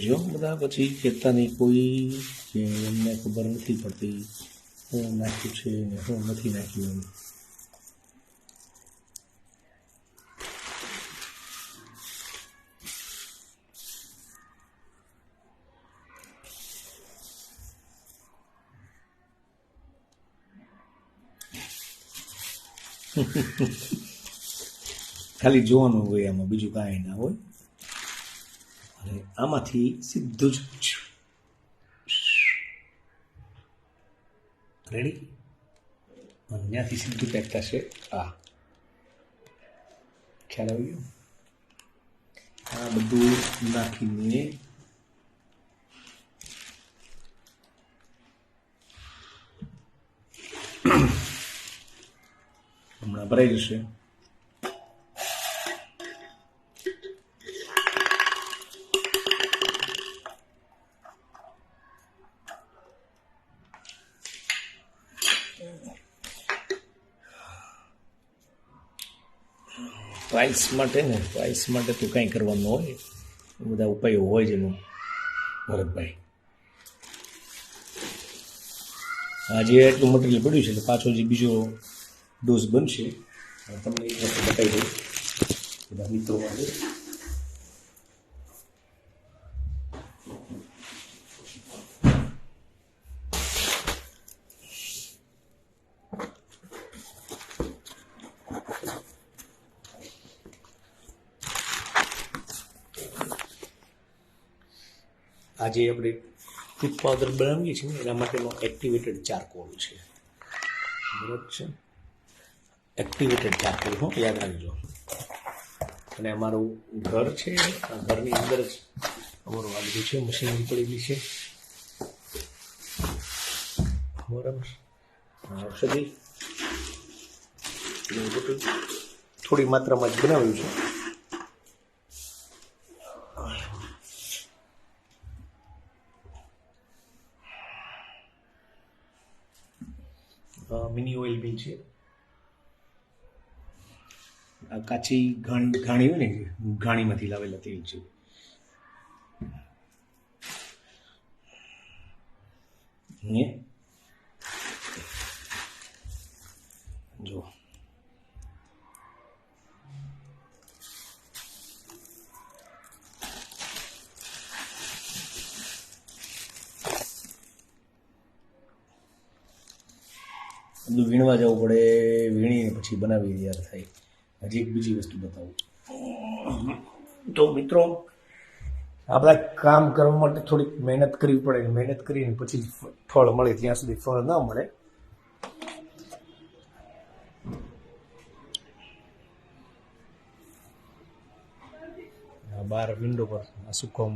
લેજો બધા પછી કહેતા નહીં કોઈ કે એમને ખબર નથી પડતી, હું નાખ્યું છે ને હું નથી નાખ્યું એમ. ખાલી જોવાનું હોય એમાં બીજું કાંઈ ના હોય. અને આમાંથી સીધું જ રેડી અને ત્યાંથી સીધું પેક થશે આ. ખ્યાલ આવી ગયો? આ બધું નાખીને હમણાં ભરાઈ જશે. પ્રાઇસ માટે ને પ્રાઇસ માટે તો કંઈ કરવાનું હોય. બધા ઉપાયો હોય જ એનું, ભરતભાઈ. આજે એટલું મટીરિયલ પડ્યું છે, એટલે પાછો જે બીજો ડોઝ બનશે તમને એક વસ્તુ બતાવી દઉં. બધા મિત્રો માટે. આજે આપણે ફૂડ પાવડર બનાવીએ છીએ એના માટેનો એક્ટિવેટેડ ચારકોલ છે. બરાબર છે? એક્ટિવેટેડ ચારકોલ હો, યાદ રાખજો. અને અમારું ઘર છે ઘરની અંદર જ અમારું આ બધું છે મશીનરી પડેલી છે. બરાબર ઔષધિ, થોડી માત્રામાં જ બનાવ્યું છે. મિની ઓઇલ બી છે. કાચી ઘાણ હોય ને ઘાણીમાંથી લાવેલા તેલ છે. જો. બધું વીણવા જવું પડે વીણીને પછી બનાવી તૈયાર થાય. હજી એક બીજી વસ્તુ બતાવું. તો મિત્રો આપણા કામ કરવા માટે થોડીક મહેનત કરવી પડે મહેનત કરીને પછી ફળ મળે ત્યાં સુધી ફળ ન મળે. આ બહાર વિન્ડો પર આ સુકવા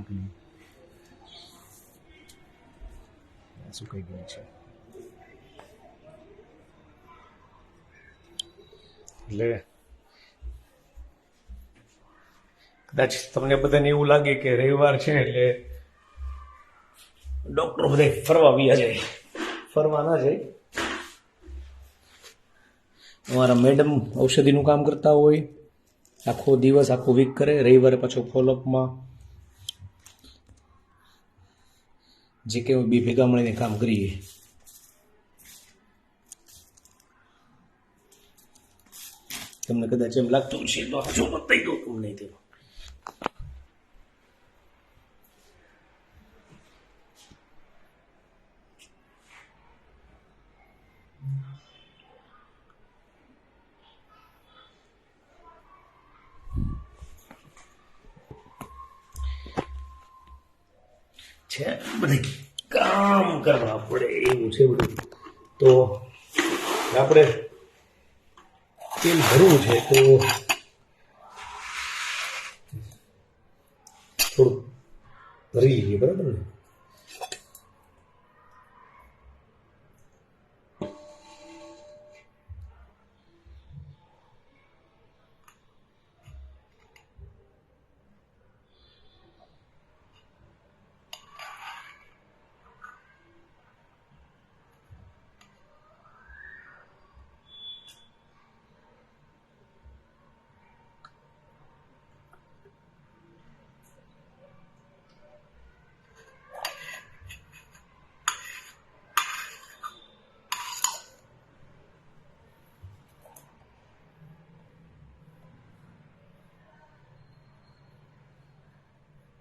સુકાઈ ગયું છે. એટલે કદાચ તમને બધાને એવું લાગે કે રવિવાર છે એટલે ડોક્ટર બધે ફરવા વ્યા જાય. ફરવા ના જાય. અમારા મેડમ ઔષધિનું કામ કરતા હોય. આખો દિવસ, આખો વીક કરે. રવિવારે પાછો ફોલોઅપમાં જે કે બી ભેગા મળીને કામ કરીએ. તમને કદાચ એમ લાગતું હશે, તો જો બતાવી દો તમને છે, બધી કામ કરવા પડે, એવું છે બધું. તો આપણે તેલ ભરવું છે તો થોડું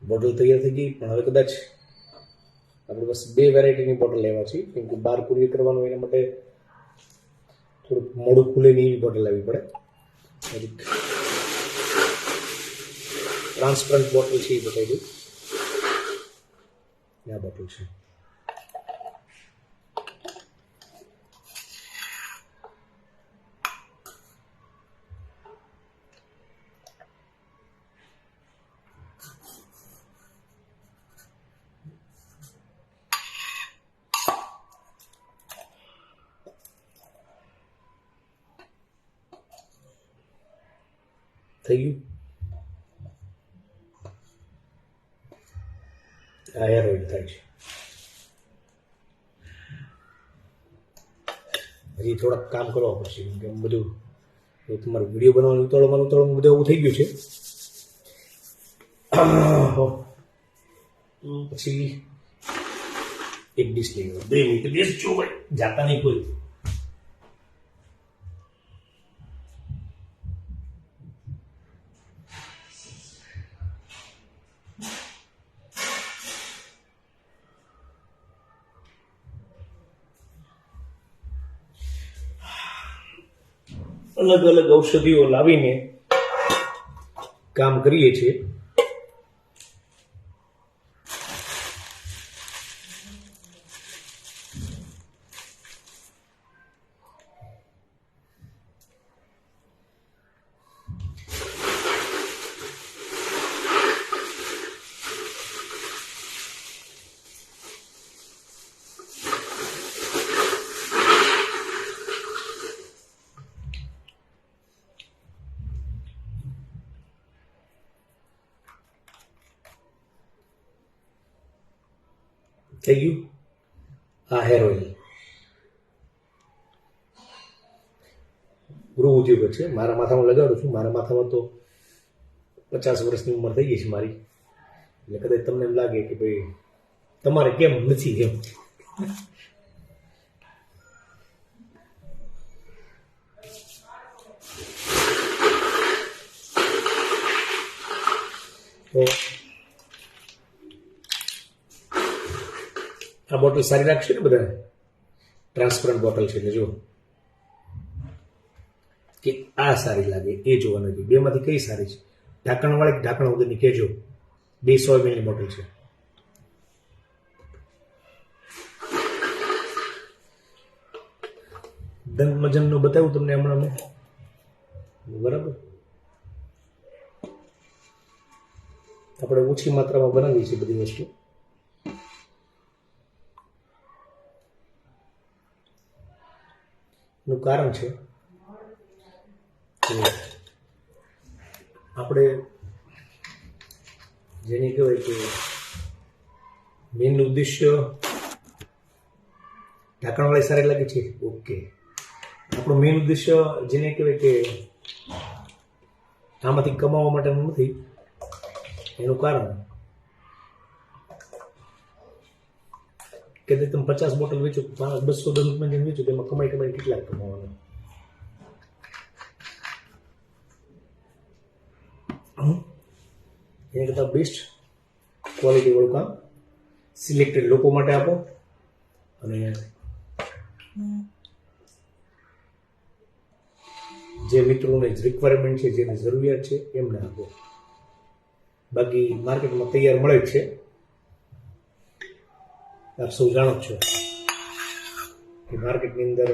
બોટલ તૈયાર થઈ ગઈ, પણ હવે કદાચ આપણે બસ બે વેરાયટીની બોટલ લેવા છે, કેમ કે બહાર કુરિયર કરવાનું એના માટે થોડુંક મોડું ખુલે નહીં એવી બોટલ લાવવી પડે. ટ્રાન્સપરન્ટ બોટલ છે એ બતાવી દઉં. આ બોટલ છે. થઈ ગયું? આ હેર થાય છે. હજી થોડાક કામ કરવા પડશે, કેમ કે બધું તમારું વીડિયો બનાવવાનું ઉતાળવાનું ઉતાળવાનું બધું એવું થઈ ગયું છે. પછી એક ડિશ લઈ ગયો બે મિનિટ બેસ જો ભાઈ. જાતા નહીં કોઈ. અલગ અલગ ઔષધિઓ લાવીને કામ કરીએ છીએ. થઈ ગયું? આ હેર ઓઇલ ગૃહ ઉદ્યોગ છે. મારા માથામાં લગાડું છું મારા માથામાં તો પચાસ વર્ષની ઉંમર થઈ ગઈ છે મારી. એટલે કદાચ તમને એમ લાગે કે ભાઈ, તમારે કેમ નથી એમ? તો આ બોટલ સારી લાગશે ને બધાને ટ્રાન્સપરન્ટ બોટલ છે એટલે જો કે આ સારી લાગે, એ જોવાનું હતું બેમાંથી કઈ સારી છે? ઢાંકણવાળી ઢાંકણ વગરની કહેજો. બે સો એમએલની બોટલ છે. દંત મજનનું બતાવ્યું તમને હમણાં મેં. બરાબર? આપણે ઓછી માત્રામાં બનાવીએ છીએ બધી વસ્તુ. કારણ છે આપણે જેને કહેવાય કે મેન ઉદ્દેશ્ય ઢાંકણવાળી સારી લાગે છે? ઓકે. આપણું મેન ઉદ્દેશ્ય જેને કહેવાય કે આમાંથી કમાવા માટેનું નથી, એનું કારણ કે તમે પચાસ બોટલ વેચો પાંચ બસો દસ જેમ વેચો તેમાં કમાઈ કમાઈ કેટલાક કમાવાના? એના કરતાં બેસ્ટ ક્વોલિટી વાળું કામ સિલેક્ટેડ લોકો માટે આપો. અને જે મિત્રોને રિક્વાયરમેન્ટ છે, જેની જરૂરિયાત છે, એમને આપો. બાકી માર્કેટમાં તૈયાર મળે છે. આપ સૌ જાણો છો કે માર્કેટની અંદર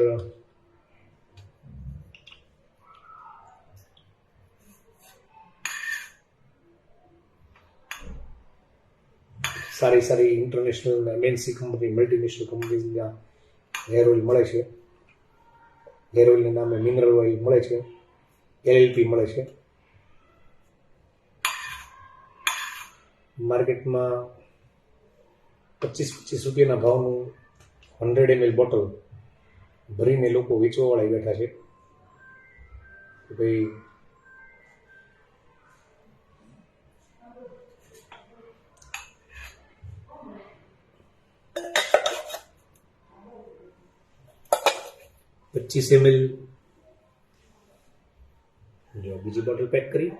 સારી સારી international MNC company multinational company hair oil મળે છે હેર ઓઇલના નામે મિનરલ ઓઇલ મળે છે એલએલપી મળે છે માર્કેટમાં પચીસ પચીસ રૂપિયાના ભાવનું હંડ્રેડ એમએલ બોટલ ભરીને લોકો વેચવાવાળા બેઠા છે. કે ભાઈ, પચીસ એમએલ જો બીજી બોટલ પેક કરી.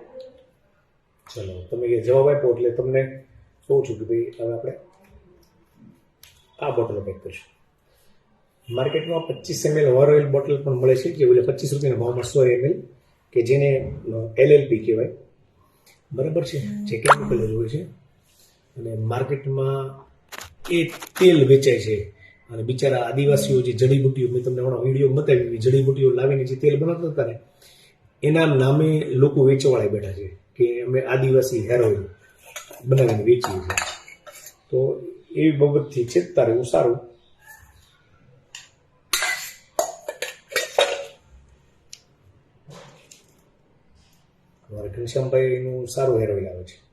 ચલો, તમે જવાબ આપ્યો એટલે તમને કહું છું કે ભાઈ, હવે આપણે આ બોટલો પેક કરીશું. માર્કેટમાં પચીસ એમએલ ઓવર ઓઇલ બોટલ પણ મળે છે જે ઓલે પચીસ રૂપિયાના ભાવમાં સો એમએલ કે જેને એલએલપી કહેવાય. બરાબર છે? જે કેમિકલ જ હોય છે. અને માર્કેટમાં એ તેલ વેચાય છે. અને બિચારા આદિવાસીઓ જે જડીબુટીઓ મેં તમને હમણાં વીડિયો બતાવી એવી જડીબુટીઓ લાવીને જે તેલ બનાવતા હતા ને એના નામે લોકો વેચવાળા બેઠા છે કે અમે આદિવાસી હેર ઓઇલ બનાવીને વેચીએ છીએ. તો એવી બાબતથી ચેતતા રહેવું સારું. અમારે ઘનશ્યામભાઈનું સારું હેર ઓઇલ આવે છે.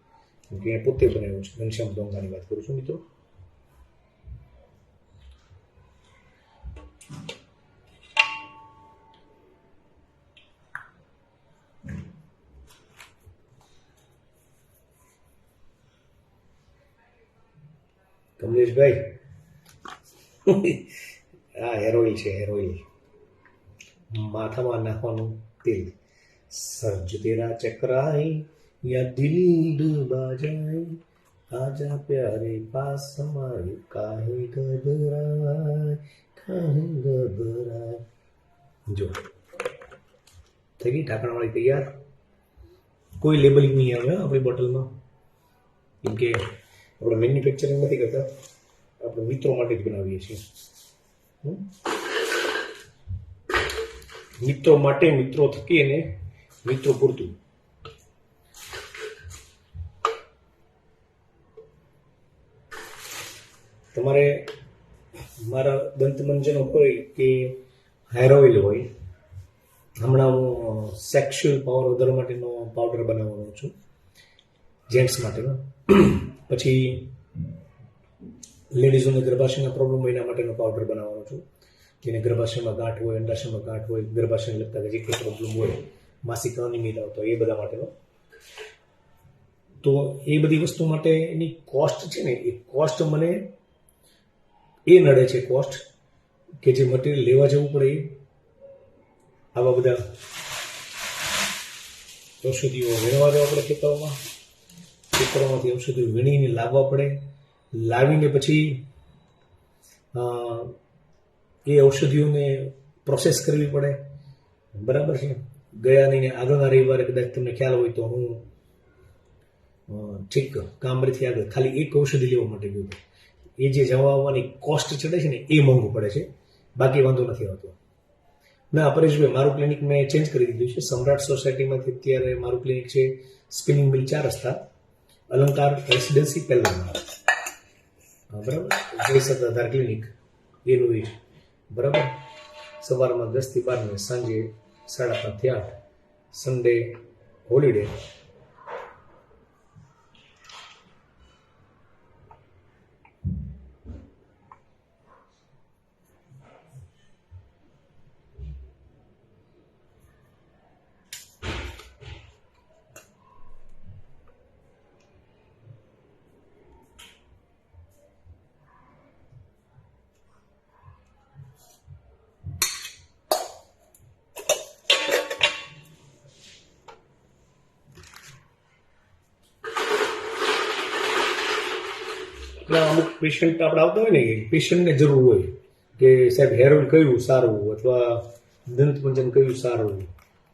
કે પોતે બનાવ્યું છે. ઘનશ્યામ ડોંગાની વાત કરું છું, મિત્રો. કમલેશભાઈ આ હેર ઓઇલ છે હેર ઓઇલ માથામાં નાખવાનું તેલ. સર્જ તેરા ચકરાઈ યા દિલ ડૂબા જાય આજા પ્યારે પાસ મારે કાહે ગભરાય કાહે ગભરાય. જો. થઈ ગઈ ઢાંકણવાળી તૈયાર? કોઈ લેબલિંગ નહીં આવે આપણી બોટલમાં. કેમ કે આપણે મેન્યુફેક્ચરિંગ નથી કરતા. આપણે મિત્રો માટે જ બનાવીએ છીએ. મિત્રો માટે મિત્રો થકી અને મિત્રો પૂરતું. તમારે મારા દંતમંજન હોય કે હેર ઓઇલ હોય, હમણાં હું સેક્સ્યુઅલ પાવર વધારવા માટેનો પાવડર બનાવવાનો છું જેન્ટ્સ માટેનો. પછી લેડીઝોને ગર્ભાશયના પ્રોબ્લેમ હોય એના માટેનો પાવડર બનાવવાનો છું. જેને ગર્ભાશયમાં ગાંઠ હોય, અંડાશયમાં ગાંઠ હોય, ગર્ભાશયને લગતા જે કંઈ પ્રોબ્લેમ હોય માસિક અનિયમિત આવતો એ બધા માટેનો. તો એ બધી વસ્તુ માટે એની કોસ્ટ છે ને, એ કોસ્ટ મને એ નડે છે કોસ્ટ કે જે મટીરિયલ લેવા જવું પડે એ. આવા બધા ઔષધિઓ વીણવા જવા પડે ખેતરોમાં. ખેતરોમાંથી ઔષધિઓ વીણીને લાવવા પડે. લાવીને પછી એ ઔષધિઓને પ્રોસેસ કરવી પડે. બરાબર છે? ગયા નહીં આગળના રવિવારે કદાચ તમને ખ્યાલ હોય તો હું ઠીક, કામરેથી આગળ, ખાલી એક ઔષધિ લેવા માટે ગયો હતો. એ જે જવા આવવાની કોસ્ટ ચડે છે ને, એ મોંઘું પડે છે. બાકી વાંધો નથી આવતો. ના પરેશભાઈ મારું ક્લિનિક મેં ચેન્જ કરી દીધું છે. સમ્રાટ સોસાયટીમાંથી અત્યારે મારું ક્લિનિક છે. સ્પિનિંગ મિલ ચાર રસ્તા. અલંકાર રેસિડેન્સી પહેલાં બરાબર? જય સત્તાધાર ક્લિનિક એ બરાબર? સવારમાં દસથી બાર સાંજે સાડા પાંચથી આઠ સન્ડે હોલિડે એટલે અમુક પેશન્ટ આપણે આવતા હોય ને પેશન્ટને જરૂર હોય કે સાહેબ હેર ઓઇલ કયું સારું અથવા દંતપંચન કયું સારું?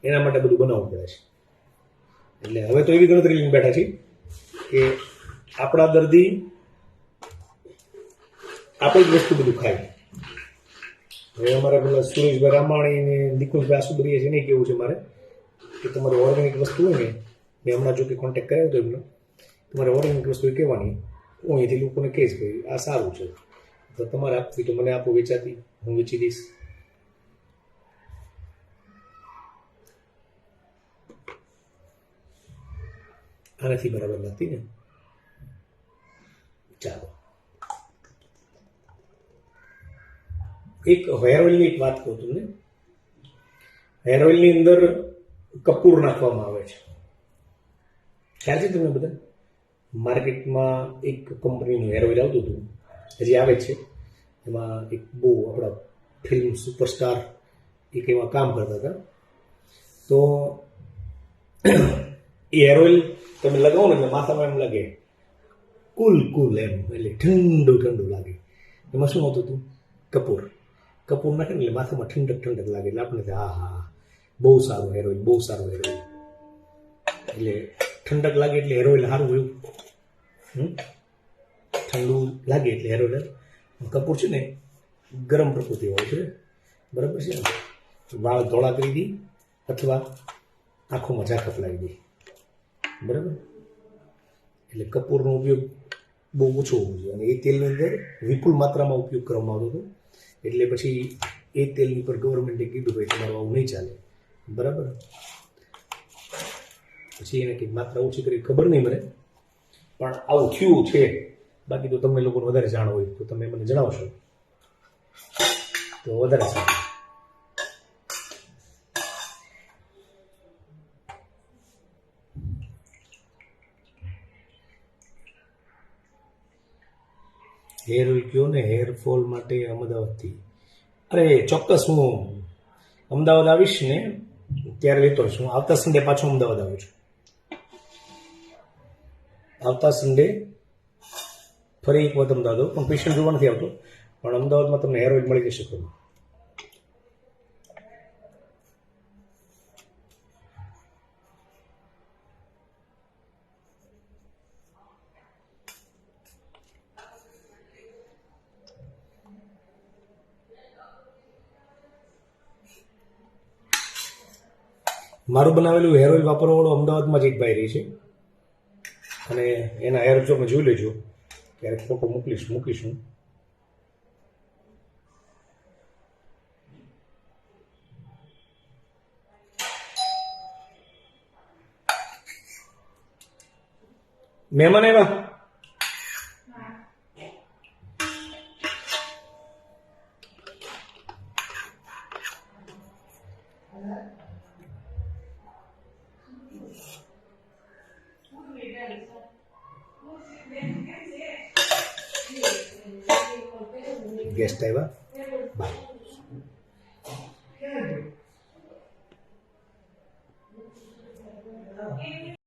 એના માટે બધું બનાવવું પડે છે. એટલે હવે તો એવી ગણતરી લઈને બેઠા છીએ કે આપણા દર્દી આપણે જ વસ્તુ બધું ખાય. હવે અમારે પેલા સુરેશભાઈ રામાણી ને નિકુંજભાઈ આસુબરીએ છે ને કેવું છે મારે? કે તમારે ઓર્ગેનિક વસ્તુ હોય ને, મેં હમણાં જો કે કોન્ટેક્ટ કર્યો હતો એમનો, તમારે ઓર્ગેનિક વસ્તુ કહેવાની. હું અહીંથી લોકોને કહીશ, ભાઈ, આ સારું છે. તો તમારે આપવી તો મને આપો વેચાતી, હું વેચી દઈશ. આ નથી બરાબર નથી ને? ચાલો. એક હેર ઓઇલની એક વાત કહું તમને. હેર ઓઇલની અંદર કપૂર નાખવામાં આવે છે. ખ્યાલ છે તમને બધા? માર્કેટમાં એક કંપનીનું હેર ઓઇલ આવતું હતું, હજી આવે છે. એમાં એક બહુ આપણા ફિલ્મ સુપરસ્ટાર એક એમાં કામ કરતા હતા. તો એ હેર ઓઇલ તમે લગાવો ને એટલે માથામાં એમ લાગે કુલ કુલ એમ, એટલે ઠંડુ ઠંડુ લાગે. એમાં શું હોતું હતું? કપૂર. કપૂર નાખે એટલે માથામાં ઠંડક ઠંડક લાગે. એટલે આપણે હા હા, બહુ સારું હેર ઓઇલ, બહુ સારું હેર ઓઇલ. એટલે ઠંડક લાગે એટલે હેર ઓઇલ સારું એવું? ઠંડુ લાગે એટલે હેર કપૂર છે ને ગરમ પ્રકૃતિ હોય છે. બરાબર છે? વાળ ધોળા કરી દી અથવા આંખોમાં ઝાંખપ લાવી દી. બરાબર? એટલે કપૂરનો ઉપયોગ બહુ ઓછો હોવો જોઈએ. અને એ તેલની અંદર વિપુલ માત્રામાં ઉપયોગ કરવામાં આવતો હતો. એટલે પછી એ તેલની પર ગવર્મેન્ટે કીધું ભાઈ તમારું આવું નહીં ચાલે. બરાબર? પછી એને કંઈક માત્રા ઓછી કરી. ખબર નહીં મને. પણ આવું થયું છે, બાકી તો તમે લોકોને વધારે જાણ હોય તો તમે મને જણાવશો. તો વધારે સારું હેર ઓઇલ કયો ને હેર ફોલ માટે અમદાવાદથી. અરે, ચોક્કસ હું અમદાવાદ આવીશ ને ત્યારે લેતો છું આવતા સંડે પાછો અમદાવાદ આવું છું. આવતા સન્ડે ફરી એક વખત અમદાવાદ પણ પેશન્ટ જોવા નથી આવતો. પણ અમદાવાદમાં તમને હેર મળી જશે ખરું મારું બનાવેલું હેર ઓઇલ વાપરવાવાળો અમદાવાદમાં જ એક ભાઈ રહી છે. અને એના એર જો જોઈ લેજો. ક્યારેક ફોટો મોકલીશ મૂકીશું મહેમાન આવ્યા?